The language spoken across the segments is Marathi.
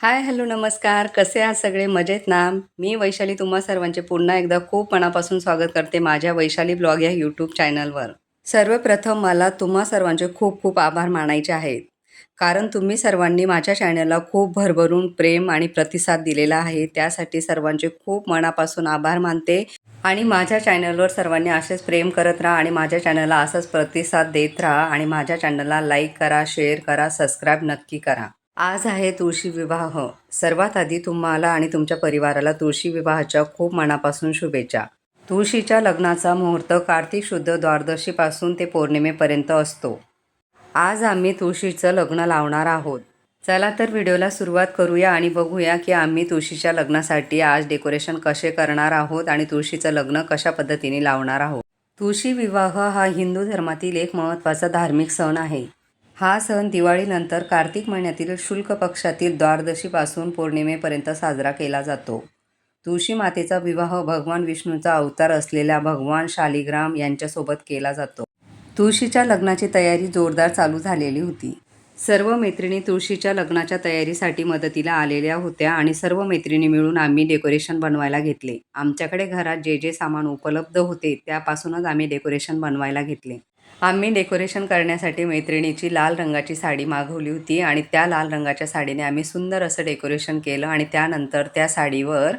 हाय हॅलो नमस्कार. कसे आहात सगळे? मजेत ना? मी वैशाली तुम्हा सर्वांचे पुन्हा एकदा खूप मनापासून स्वागत करते माझ्या वैशाली ब्लॉग या यूट्यूब चॅनलवर. सर्वप्रथम मला तुम्हा सर्वांचे खूप खूप आभार मानायचे आहेत. कारण तुम्ही सर्वांनी माझ्या चॅनलला खूप भरभरून प्रेम आणि प्रतिसाद दिलेला आहे. त्यासाठी सर्वांचे खूप मनापासून आभार मानते. आणि माझ्या चॅनलवर सर्वांनी असेच प्रेम करत राहा आणि माझ्या चॅनलला असंच प्रतिसाद देत राहा. आणि माझ्या चॅनलला लाईक करा शेअर करा सबस्क्राईब नक्की करा. आज आहे तुळशी विवाह. सर्वात आधी तुम्हाला आणि तुमच्या परिवाराला तुळशी विवाहाच्या खूप मनापासून शुभेच्छा. तुळशीच्या लग्नाचा मुहूर्त कार्तिक शुद्ध द्वादशीपासून ते पौर्णिमेपर्यंत असतो. आज आम्ही तुळशीचं लग्न लावणार आहोत. चला तर व्हिडिओला सुरुवात करूया आणि बघूया की आम्ही तुळशीच्या लग्नासाठी आज डेकोरेशन कसे करणार आहोत आणि तुळशीचं लग्न कशा पद्धतीने लावणार आहोत. तुळशी विवाह हा हिंदू धर्मातील एक महत्त्वाचा धार्मिक सण आहे. हा सण दिवाळीनंतर कार्तिक महिन्यातील शुल्क पक्षातील द्वादशीपासून पौर्णिमेपर्यंत साजरा केला जातो. तुळशी मातेचा विवाह भगवान विष्णूचा अवतार असलेल्या भगवान शालिग्राम यांच्यासोबत केला जातो. तुळशीच्या लग्नाची तयारी जोरदार चालू झालेली होती. सर्व मैत्रिणी तुळशीच्या लग्नाच्या तयारीसाठी मदतीला आलेल्या होत्या आणि सर्व मैत्रिणी मिळून आम्ही डेकोरेशन बनवायला घेतले. आमच्याकडे घरात जे जे सामान उपलब्ध होते त्यापासूनच आम्ही डेकोरेशन बनवायला घेतले. आम्ही डेकोरेशन करण्यासाठी मैत्रिणीची लाल रंगाची साडी मागवली होती आणि त्या लाल रंगाच्या साडीने आम्ही सुंदर असं डेकोरेशन केलं आणि त्यानंतर त्या साडीवर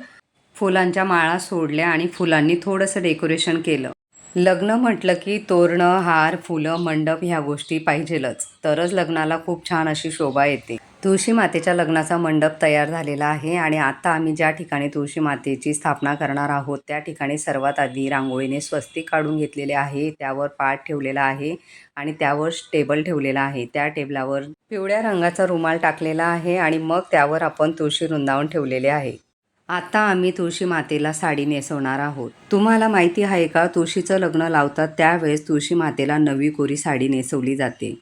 फुलांच्या माळा सोडल्या आणि फुलांनी थोडंसं डेकोरेशन केलं. लग्न म्हटलं की तोरणं हार फुलं मंडप ह्या गोष्टी पाहिजेलच. तरच लग्नाला खूप छान अशी शोभा येते. तुळशी मातेच्या लग्नाचा मंडप तयार झालेला आहे आणि आता आम्ही ज्या ठिकाणी तुळशी मातेची स्थापना करणार आहोत त्या ठिकाणी सर्वात आधी रांगोळीने स्वस्तिक काढून घेतलेले आहे त्यावर पाठ ठेवलेला आहे आणि त्यावर टेबल ठेवलेला आहे. त्या टेबलावर पिवळ्या रंगाचा रुमाल टाकलेला आहे आणि मग त्यावर आपण तुळशी रुंदावून ठेवलेले आहे. आता आम्ही तुळशी मातेला साडी नेसवणार आहोत. तुम्हाला माहिती आहे का तुळशीचं लग्न लावतात त्यावेळेस तुळशी मातेला नवी कोरी साडी नेसवली जाते.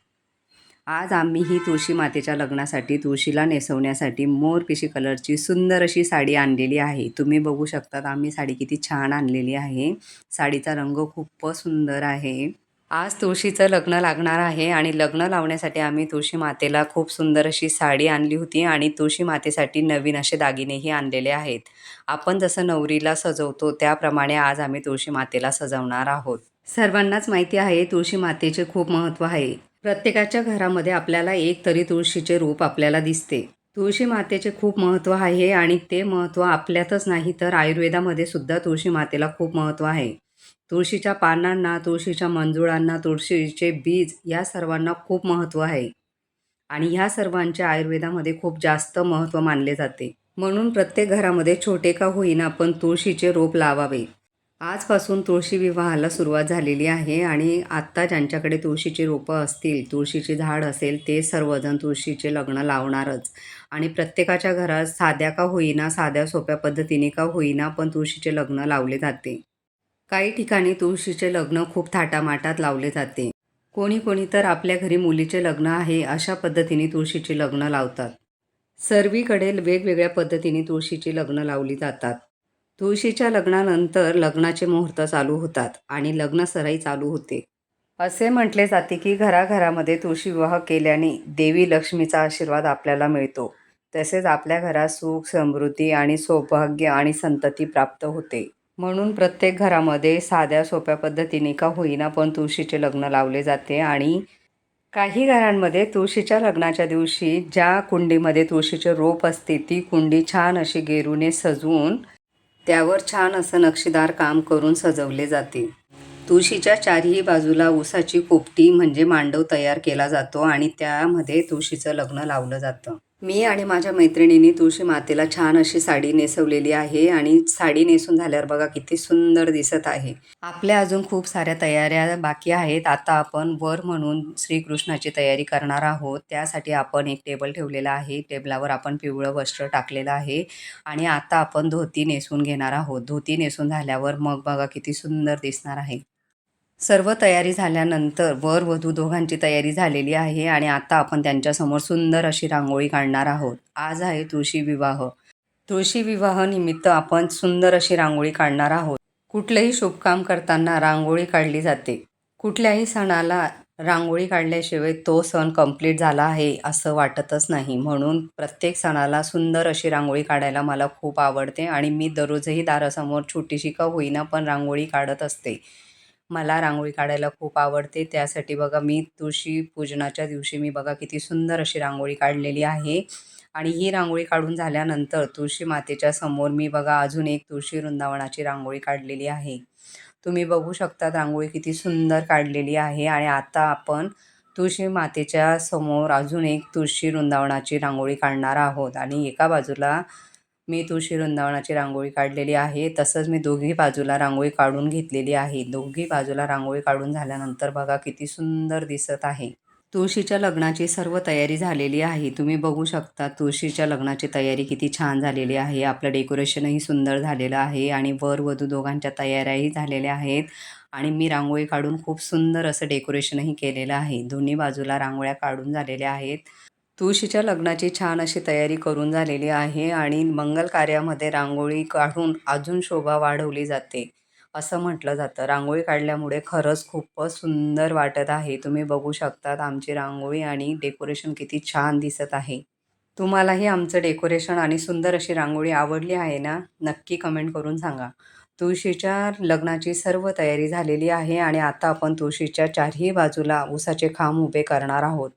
आज आम्ही ही तुळशी मातेच्या लग्नासाठी तुळशीला नेसवण्यासाठी मोरपिशी कलरची सुंदर अशी साडी आणलेली आहे. तुम्ही बघू शकतात आम्ही साडी किती छान आणलेली आहे. साडीचा रंग खूपच सुंदर आहे. आज तुळशीचं लग्न लागणार आहे आणि लग्न लावण्यासाठी आम्ही तुळशी मातेला खूप सुंदर अशी साडी आणली होती आणि तुळशी मातेसाठी नवीन असे दागिनेही आणलेले आहेत. आपण जसं नवरीला सजवतो त्याप्रमाणे आज आम्ही तुळशी मातेला सजवणार आहोत. सर्वांनाच माहिती आहे तुळशी मातेचे खूप महत्त्व आहे. प्रत्येकाच्या घरामध्ये आपल्याला एक तरी तुळशीचे रूप आपल्याला दिसते. तुळशी मातेचे खूप महत्त्व आहे आणि ते महत्त्व आपल्यातच नाही तर आयुर्वेदामध्ये सुद्धा तुळशी मातेला खूप महत्त्व आहे. तुळशीच्या पानांना तुळशीच्या मंजुळांना तुळशीचे बीज या सर्वांना खूप महत्त्व आहे. आणि ह्या सर्वांचे आयुर्वेदामध्ये खूप जास्त महत्त्व मानले जाते. म्हणून प्रत्येक घरामध्ये छोटे का होईना पण तुळशीचे रोप लावावे. आजपासून तुळशी विवाहाला सुरुवात झालेली आहे आणि आत्ता ज्यांच्याकडे तुळशीची रोपं असतील तुळशीचे झाड असेल ते सर्वजण तुळशीचे लग्न लावणारच. आणि प्रत्येकाच्या घरात साध्या का होईना साध्या सोप्या पद्धतीने का होईना पण तुळशीचे लग्न लावले जाते. काही ठिकाणी तुळशीचे लग्न खूप थाटामाटात लावले जाते. कोणी कोणी तर आपल्या घरी मुलीचे लग्न आहे अशा पद्धतीने तुळशीचे लग्न लावतात. सर्वीकडे वेगवेगळ्या पद्धतीने तुळशीची लग्न लावली जातात. तुळशीच्या लग्नानंतर लग्नाचे मुहूर्त चालू होतात आणि लग्नसराई चालू होते. असे म्हटले जाते की घराघरामध्ये तुळशी विवाह केल्याने देवी लक्ष्मीचा आशीर्वाद आपल्याला मिळतो. तसेच आपल्या घरात सुख समृद्धी आणि सौभाग्य आणि संतती प्राप्त होते. म्हणून प्रत्येक घरामध्ये साध्या सोप्या पद्धतीने का होईना पण तुळशीचे लग्न लावले जाते आणि काही घरांमध्ये तुळशीच्या लग्नाच्या दिवशी ज्या कुंडीमध्ये तुळशीचे रोप असते ती कुंडी छान अशी गेरूने सजवून त्यावर छान असं नक्षीदार काम करून सजवले जाते. तुळशीच्या चारही बाजूला ऊसाची पोपटी म्हणजे मांडव तयार केला जातो आणि त्यामध्ये तुळशीचं लग्न लावलं जातं. मी आणि माझ्या मैत्रिणींनी तुळशी मातेला छान अशी साडी नेसवलेली आहे आणि साडी नेसून झाल्यावर बघा किती सुंदर दिसत आहे. आपल्या अजून खूप साऱ्या तयाऱ्या बाकी आहेत. आता आपण वर म्हणून श्रीकृष्णाची तयारी करणार आहोत. त्यासाठी आपण एक टेबल ठेवलेला आहे. टेबलावर आपण पिवळं वस्त्र टाकलेलं आहे आणि आता आपण धोती नेसून घेणार आहोत. धोती नेसून झाल्यावर मग बघा किती सुंदर दिसणार आहे. सर्व तयारी झाल्यानंतर वर वधू दोघांची तयारी झालेली आहे आणि आता आपण त्यांच्यासमोर सुंदर अशी रांगोळी काढणार आहोत. आज आहे तुळशी विवाह. तुळशी विवाह निमित्त आपण सुंदर अशी रांगोळी काढणार आहोत. कुठलंही शुभकाम करताना रांगोळी काढली जाते. कुठल्याही सणाला रांगोळी काढल्याशिवाय तो सण कंप्लीट झाला आहे असं वाटतच नाही. म्हणून प्रत्येक सणाला सुंदर अशी रांगोळी काढायला मला खूप आवडते आणि मी दररोजही दारासमोर छोटीशी का होईना पण रांगोळी काढत असते. मला रांगोळी काढायला खूप आवडते. त्यासाठी बघा मी तुळशी पूजनाच्या दिवशी मी बघा किती सुंदर अशी रांगोळी काढलेली आहे. आणि ही रांगोळी काढून झाल्यानंतर तुळशी मातेच्या समोर मी बघा अजून एक तुळशी वृंदावनाची रांगोळी काढलेली आहे. तुम्ही बघू शकता रांगोळी किती सुंदर काढलेली आहे. आणि आता आपण तुळशी मातेच्या समोर अजून एक तुळशी वृंदावनाची रांगोळी काढणार आहोत. आणि एका बाजूला मी तुळशी वृंदावनाची रांगोळी काढलेली आहे तसंच मी दोघी बाजूला रांगोळी काढून घेतलेली आहे. दोघी बाजूला रांगोळी काढून झाल्यानंतर बघा किती सुंदर दिसत आहे. तुळशीच्या लग्नाची सर्व तयारी झालेली आहे. तुम्ही बघू शकता तुळशीच्या लग्नाची तयारी किती छान झालेली आहे. आपलं डेकोरेशनही सुंदर झालेलं आहे आणि वर वधू दोघांच्या तयाऱ्याही झालेल्या आहेत. आणि मी रांगोळी काढून खूप सुंदर असं डेकोरेशनही केलेलं आहे. दोन्ही बाजूला रांगोळ्या काढून झालेल्या आहेत. तुळशीच्या लग्नाची छान अशी तयारी करून झालेली आहे आणि मंगल कार्यामध्ये रांगोळी काढून अजून शोभा वाढवली जाते असं म्हटलं जातं. रांगोळी काढल्यामुळे खरंच खूपच सुंदर वाटत आहे. तुम्ही बघू शकतात आमची रांगोळी आणि डेकोरेशन किती छान दिसत आहे. तुम्हालाही आमचं डेकोरेशन आणि सुंदर अशी रांगोळी आवडली आहे ना नक्की कमेंट करून सांगा. तुळशीच्या लग्नाची सर्व तयारी झालेली आहे आणि आता आपण तुळशीच्या चारही बाजूला ऊसाचे खांब उभे करणार आहोत.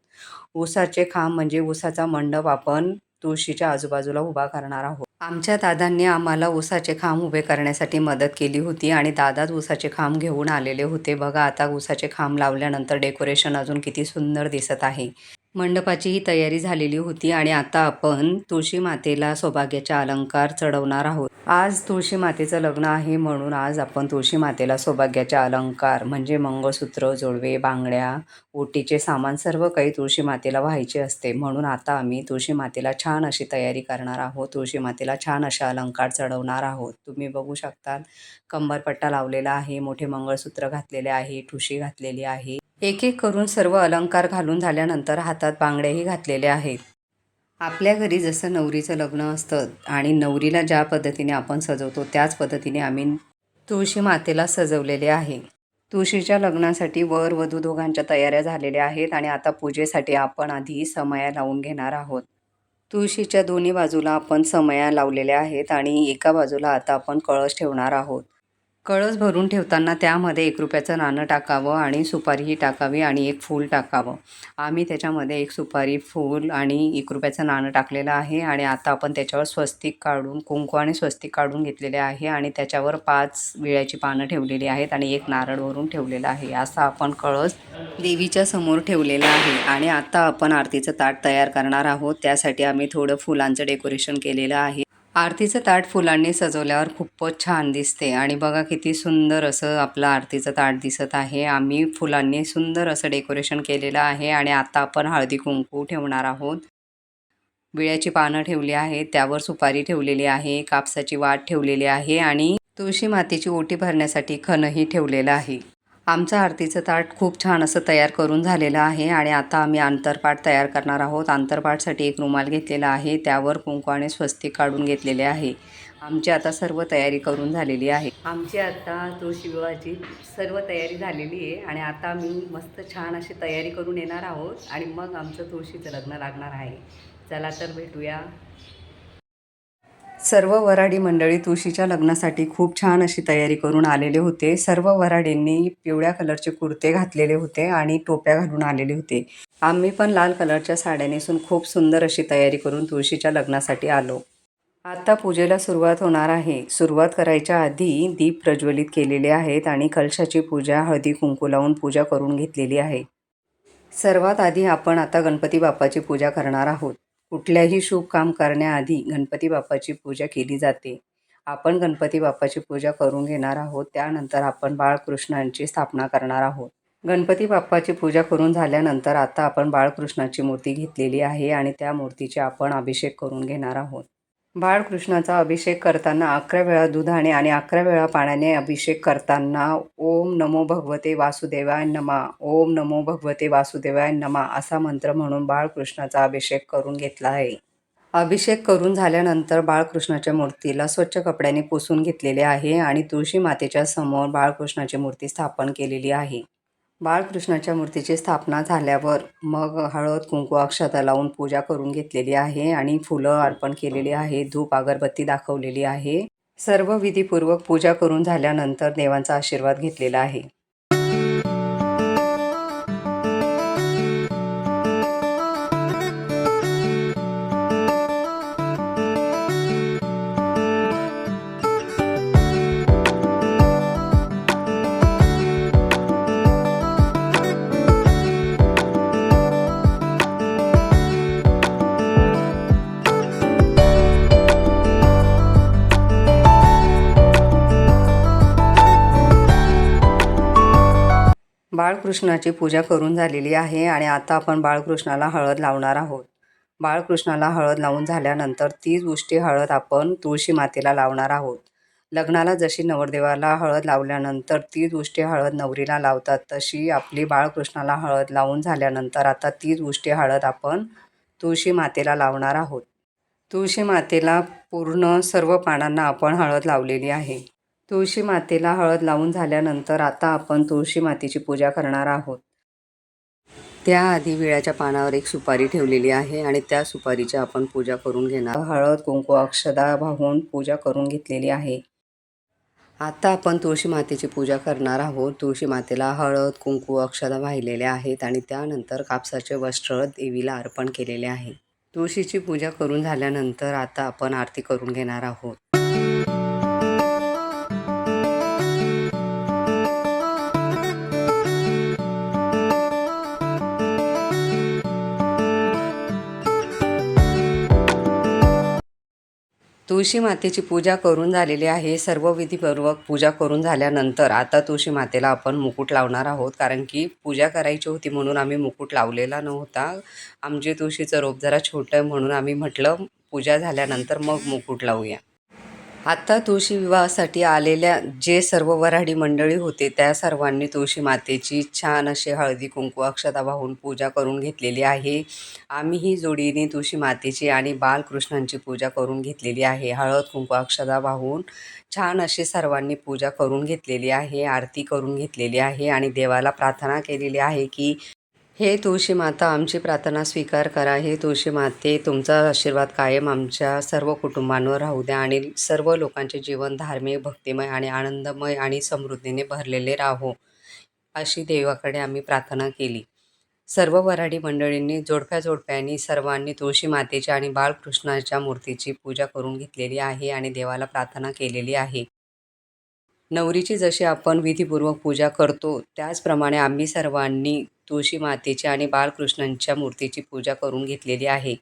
ऊसाचे खांब म्हणजे ऊसाचा मंडप आपण तुळशीच्या आजूबाजूला उभा करणार आहोत. आमच्या दादांनी आम्हाला ऊसाचे खांब उभे करण्यासाठी मदत केली होती आणि दादाच ऊसाचे खांब घेऊन आलेले होते. बघा आता ऊसाचे खांब लावल्यानंतर डेकोरेशन अजून किती सुंदर दिसत आहे. मंडपाची ही तयारी झालेली होती आणि आता आपण तुळशी मातेला सौभाग्याचा अलंकार चढवणार आहोत. आज तुळशी मातेचं लग्न आहे म्हणून आज आपण तुळशी मातेला सौभाग्याचे अलंकार म्हणजे मंगळसूत्र जोडवे बांगड्या ओटीचे सामान सर्व काही तुळशी मातेला व्हायचे असते. म्हणून आता आम्ही तुळशी मातेला छान अशी तयारी करणार आहोत. तुळशी मातेला छान अशा अलंकार चढवणार आहोत. तुम्ही बघू शकता कंबरपट्टा लावलेला आहे मोठे मंगळसूत्र घातलेले आहे ठुशी घातलेली आहे. एक एक करून सर्व अलंकार घालून झाल्यानंतर हातात बांगड्याही घातलेले आहेत. आपल्या घरी जसं नवरीचं लग्न असतं आणि नवरीला ज्या पद्धतीने आपण सजवतो त्याच पद्धतीने आम्ही तुळशी मातेला सजवलेले आहे. तुळशीच्या लग्नासाठी वर वधू दोघांच्या तयाऱ्या झालेल्या आहेत आणि आता पूजेसाठी आपण आधी समया लावून घेणार आहोत. तुळशीच्या दोन्ही बाजूला आपण समया लावलेल्या आहेत आणि एका बाजूला आता आपण कळस ठेवणार आहोत. कळस भरून ठेवताना त्यामध्ये एक रुपयाचं नाणं टाकावं आणि सुपारीही टाकावी आणि एक फूल टाकावं. आम्ही त्याच्यामध्ये एक सुपारी फूल आणि एक रुपयाचं नाणं टाकलेलं आहे आणि आता आपण त्याच्यावर स्वस्तिक काढून कुंकू आणि स्वस्तिक काढून घेतलेले आहे आणि त्याच्यावर पाच विळ्याची पानं ठेवलेली आहेत आणि एक नारळ भरून ठेवलेलं आहे. असा आपण कळस देवीच्या समोर ठेवलेला आहे आणि आता आपण आरतीचं ताट तयार करणार आहोत. त्यासाठी आम्ही थोडं फुलांचं डेकोरेशन केलेलं आहे. आरतीचं ताट फुलांनी सजवल्यावर खूपच छान दिसते. आणि बघा किती सुंदर असं आपलं आरतीचं ताट दिसत आहे. आम्ही फुलांनी सुंदर असं डेकोरेशन केलेलं आहे आणि आता आपण हळदी कुंकू ठेवणार आहोत. विळ्याची पानं ठेवली आहेत त्यावर सुपारी ठेवलेली आहे कापसाची वाट ठेवलेली आहे आणि तुळशी मातीची ओटी भरण्यासाठी खणही ठेवलेलं आहे. आमचं आरतीचं ताट खूप छान असं तयार करून झालेलं आहे आणि आता आम्ही आंतरपाठ तयार करणार आहोत. आंतरपाठसाठी एक रुमाल घेतलेला आहे. त्यावर कुंकू आणि स्वस्तिक काढून घेतलेले आहे. आमची आता सर्व तयारी करून झालेली आहे. आमची आता तुळशी विवाहाची सर्व तयारी झालेली आहे आणि आता मी मस्त छान अशी तयारी करून येणार आहोत आणि मग आमचं तुळशीचं लग्न लागणार आहे. चला तर भेटूया. सर्व वराडी मंडळी तुळशीच्या लग्नासाठी खूप छान अशी तयारी करून आलेले होते. सर्व वराडींनी पिवळ्या कलरचे कुर्ते घातलेले होते आणि टोप्या घालून आलेले होते. आम्ही पण लाल कलरच्या साड्या नेसून खूप सुंदर अशी तयारी करून तुळशीच्या लग्नासाठी आलो. आता पूजेला सुरुवात होणार आहे. सुरुवात करायच्या आधी दीप प्रज्वलित केलेले आहेत आणि कलशाची पूजा हळदी कुंकू लावून पूजा करून घेतलेली आहे. सर्वात आधी आपण आता गणपती बाप्पाची पूजा करणार आहोत. कुठल्याही शुभ काम करण्याआधी गणपती बाप्पाची पूजा केली जाते. आपण गणपती बाप्पाची पूजा करून घेणार आहोत त्यानंतर आपण बाळकृष्णांची स्थापना करणार आहोत. गणपती बाप्पाची पूजा करून झाल्यानंतर आता आपण बाळकृष्णाची मूर्ती घेतलेली आहे आणि त्या मूर्तीचे आपण अभिषेक करून घेणार आहोत. बाळकृष्णाचा अभिषेक करताना अकरा वेळा दुधाने आणि अकरा वेळा पाण्याने अभिषेक करताना ओम नमो भगवते वासुदेवाय नमा ओम नमो भगवते वासुदेवाय नमा असा मंत्र म्हणून बाळकृष्णाचा अभिषेक करून घेतला आहे. अभिषेक करून झाल्यानंतर बाळकृष्णाच्या मूर्तीला स्वच्छ कपड्याने पुसून घेतलेले आहे आणि तुळशी मातेच्या समोर बाळकृष्णाची मूर्ती स्थापन केलेली आहे. बाळकृष्णाच्या मूर्तीची स्थापना झाल्यावर मग हळद कुंकू अक्षता लावून पूजा करून घेतलेली आहे आणि फुलं अर्पण केलेली आहे धूप अगरबत्ती दाखवलेली आहे. सर्व विधीपूर्वक पूजा करून झाल्यानंतर देवांचा आशीर्वाद घेतलेला आहे. बाळकृष्णाची पूजा करून झालेली आहे आणि आता आपण बाळकृष्णाला हळद लावणार आहोत. बाळकृष्णाला हळद लावून झाल्यानंतर तीच गोष्टी हळद आपण तुळशी मातेला लावणार आहोत. लग्नाला जशी नवरदेवाला हळद लावल्यानंतर तीच गोष्टी हळद नवरीला लावतात तशी आपली बाळकृष्णाला हळद लावून झाल्यानंतर आता तीच गोष्टी हळद आपण तुळशी मातेला लावणार आहोत. तुळशी मातेला पूर्ण सर्व पानांना आपण हळद लावलेली आहे. तुळशी मातेला हळद लावून झाल्यानंतर आता आपण तुळशी मातेची पूजा करणार आहोत. त्याआधी विळ्याच्या पानावर एक सुपारी ठेवलेली आहे आणि त्या सुपारीची आपण पूजा करून घेणार. हळद कुंकू अक्षदा वाहून पूजा करून घेतलेली आहे. आता आपण तुळशी मातेची पूजा करणार आहोत. तुळशी मातेला हळद कुंकू अक्षदा वाहिलेल्या आहेत आणि त्यानंतर कापसाचे वस्त्र देवीला अर्पण केलेले आहे. तुळशीची पूजा करून झाल्यानंतर आता आपण आरती करून घेणार आहोत. तुळशी मातेची पूजा करून झालेली आहे. सर्व विधीपूर्वक पूजा करून झाल्यानंतर आता तुळशी मातेला आपण मुकुट लावणार आहोत. कारण की पूजा करायची होती म्हणून आम्ही मुकुट लावलेला नव्हता. आमचे तुळशीचं रोप जरा छोटं आहे म्हणून आम्ही म्हटलं पूजा झाल्यानंतर मग मुकुट लावूया. आत्ता तुळशी विवाहासाठी आलेल्या जे सर्व वऱ्हाडी मंडळी होते त्या सर्वांनी तुळशी मातेची छान अशी हळदी कुंकू अक्षता वाहून पूजा करून घेतलेली आहे. आम्हीही जोडीने तुळशी मातेची आणि बालकृष्णांची पूजा करून घेतलेली आहे. हळद कुंकू अक्षता वाहून छान अशी सर्वांनी पूजा करून घेतलेली आहे आरती करून घेतलेली आहे आणि देवाला प्रार्थना केलेली आहे की हे तुळशी माता आमची प्रार्थना स्वीकार करा. हे तुळशी माते तुमचा आशीर्वाद कायम आमच्या सर्व कुटुंबांवर राहू द्या आणि सर्व लोकांचे जीवन धार्मिक भक्तिमय आणि आनंदमय आणि समृद्धीने भरलेले राहो अशी देवाकडे आम्ही प्रार्थना केली. सर्व वऱ्हाडी मंडळींनी जोडप्या जोडप्यांनी सर्वांनी तुळशी मातेची आणि बाळकृष्णाच्या मूर्तीची पूजा करून घेतलेली आहे आणि देवाला प्रार्थना केलेली आहे. नवरीची जशी आपण विधीपूर्वक पूजा करतो त्याचप्रमाणे आम्ही सर्वांनी तुळशी मातेची आणि बाळकृष्णांच्या मूर्तीची पूजा करून घेतलेली आहे.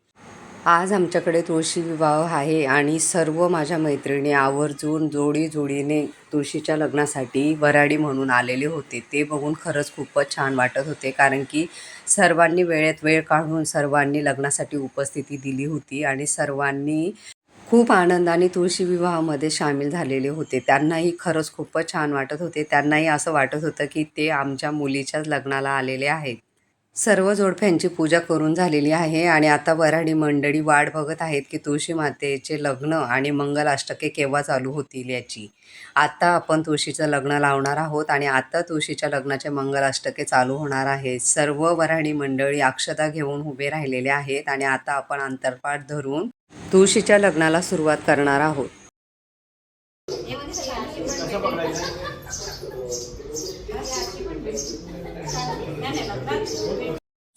आज आमच्याकडे तुळशी विवाह आहे आणि सर्व माझ्या मैत्रिणी आवर्जून जोडी जोडीने तुळशीच्या लग्नासाठी वराडी म्हणून आलेले होते. ते बघून खरंच खूपच छान वाटत होते कारण की सर्वांनी वेळेत वेळ काढून सर्वांनी लग्नासाठी उपस्थिती दिली होती आणि सर्वांनी खूप आनंदाने तुळशी विवाहामध्ये सामील झालेले होते. त्यांनाही खरंच खूपच छान वाटत होते. त्यांनाही असं वाटत होतं की ते आमच्या मुलीच्याच लग्नाला आलेले आहेत. सर्व जोडप्यांची पूजा करून झालेली आहे आणि आता वऱ्हाडी मंडळी वाट बघत आहेत की तुळशी मातेचे लग्न आणि मंगलाष्टके केव्हा चालू होतील याची. आता आपण तुळशीचं लग्न लावणार आहोत आणि आता तुळशीच्या लग्नाचे मंगलाष्टके चालू होणार आहेत. सर्व वऱ्हाडी मंडळी अक्षता घेऊन उभे राहिलेले आहेत आणि आता आपण अंतरपाठ धरून तुळशीच्या लग्नाला सुरुवात करणार आहोत.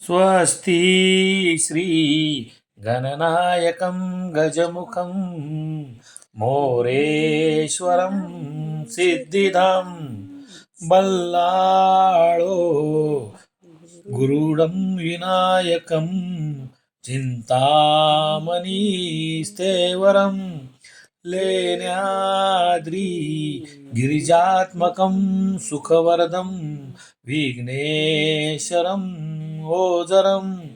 स्वस्ती श्री गणनायकं गजमुखं मोरेश्वरं सिद्धिदां बल्लाळो गुरुडं विनायकम् चिन्तामणिस्तेवरं लेण्याद्री गिरिजात्मकं सुखवरदं विघ्नेश्वरं ओजरं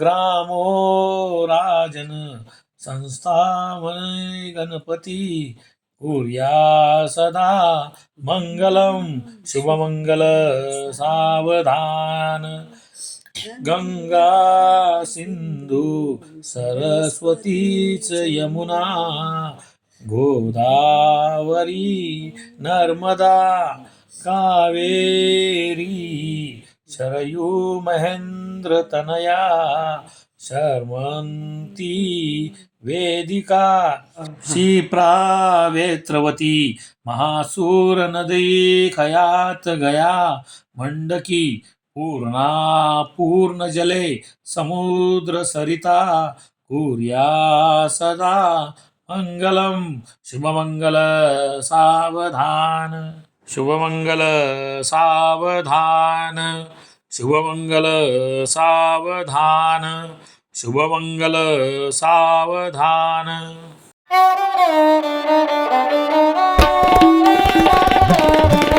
ग्रामो राजन संस्थामय गणपती कुर्या सदा मङ्गलं शुभमङ्गल सावधान। गंगा सिंधू सरस्वतीच यमुना गोदावरी नर्मदा कावेरी शरयू महेंद्र तनया शर्मन्ती वेदिका क्षिप्रावेत्रवती महासूर नदी खयात गया मंडकी पूर्णा पूर्ण जले समुद्र सरिता कुर्या सदा मंगलम शुभमंगल सावधान। शुभमंगल सावधान। शुभमंगल सावधान। शुभमंगल सावधान।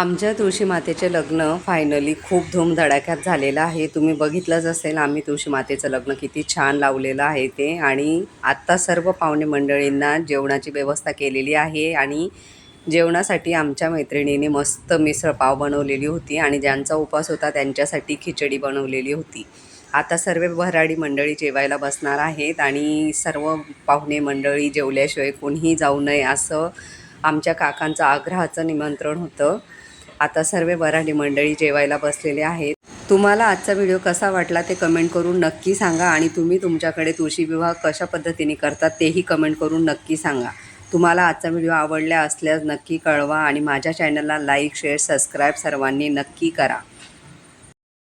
आमच्या तुळशी मातेचे लग्न फायनली खूप धूमधडाक्यात झालेलं आहे. तुम्ही बघितलंच असेल आम्ही तुळशी मातेचं लग्न किती छान लावलेलं आहे ते. आणि आत्ता सर्व पाहुणे मंडळींना जेवणाची व्यवस्था केलेली आहे आणि जेवणासाठी आमच्या मैत्रिणीने मस्त मिसळ पाव बनवलेली होती आणि ज्यांचा उपवास होता त्यांच्यासाठी खिचडी बनवलेली होती. आता सर्व भराडी मंडळी जेवायला बसणार आहेत आणि सर्व पाहुणे मंडळी जेवल्याशिवाय कोणीही जाऊ नये असं आमच्या काकांचं आग्रहाचं निमंत्रण होतं. आता सर्व वऱ्हाडी मंडळी जेवायला बसलेले आहेत. तुम्हाला आजचा व्हिडिओ कसा वाटला ते कमेंट करून नक्की सांगा आणि तुम्ही तुमच्याकडे तुळशी विवाह कशा पद्धतीने करतात तेही कमेंट करून नक्की सांगा. तुम्हाला आजचा व्हिडिओ आवडला असल्यास नक्की कळवा आणि माझ्या चॅनलला लाईक शेअर सबस्क्राईब सर्वांनी नक्की करा.